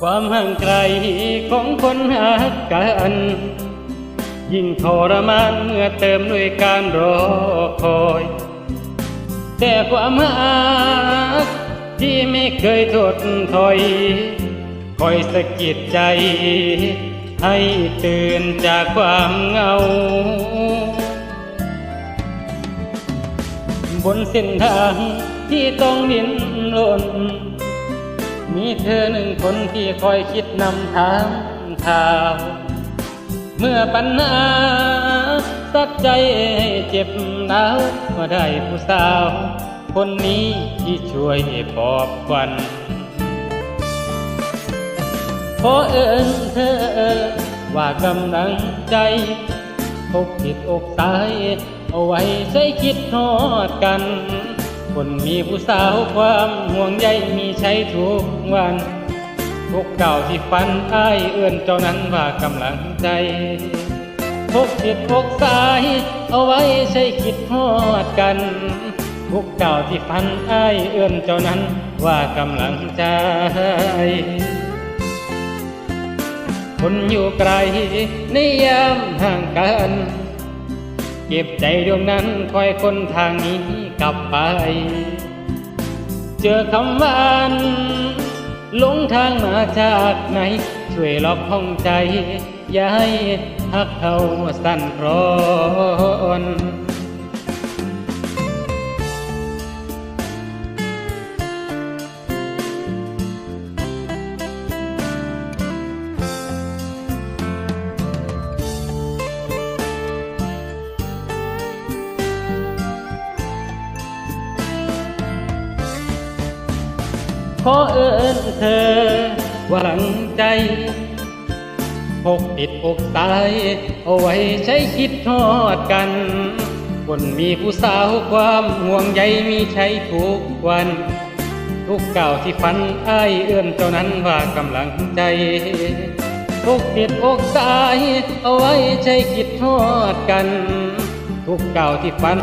ความห่างไกลของคนหักกัน ยิ่งทรมานเมื่อเติมด้วยการรอคอย แต่ความหักที่ไม่เคยทดถอย คอยสะกิดใจ ให้ตื่นจากความเงา บนเส้นทางที่ต้องดิ้นรน มีเธอหนึ่งคนที่คอยคิดนำทางข่าว เมื่อปัญหาสัดใจเจ็บหนาวมาได้ผู้สาว คนนี้ที่ช่วยปอบควันขอเอิญเธอว่ากำลังใจพกผิดอกตาย เอาไว้ใช้คิดทอดกัน คนมีผู้สาวความห่วงใยมีใช้ทุกวันพกเก่าที่ฟันอ้ายเอื้อนเจ้านั้นว่ากำลังใจพกผิดพกสาย เอาไว้ใช้คิดทอดกันพกเก่าที่ฟันอ้ายเอื้อนเจ้านั้นว่ากำลังใจคนอยู่ไกลในยามห่างกัน เก็บใจดวงนั้นคอยคนทางนี้ กลับไป เจอคำหวานหลงทางมาจากไหน ช่วยล็อกห้องใจ อย่าให้หักเขาสั่นร้อน ขอเอิญเธอว่าหลังใจพกติดอกตายเอาไว้ใช้คิดทอดกัน คนมีผู้สาวความห่วงใยมีใช้ทุกวัน ทุกเก่าที่ฝันอ้ายเอื้อนเจ้านั้นว่ากำลังใจพกติดอกตายเอาไว้ใช้คิดทอดกัน ทุกเก่าที่ฝัน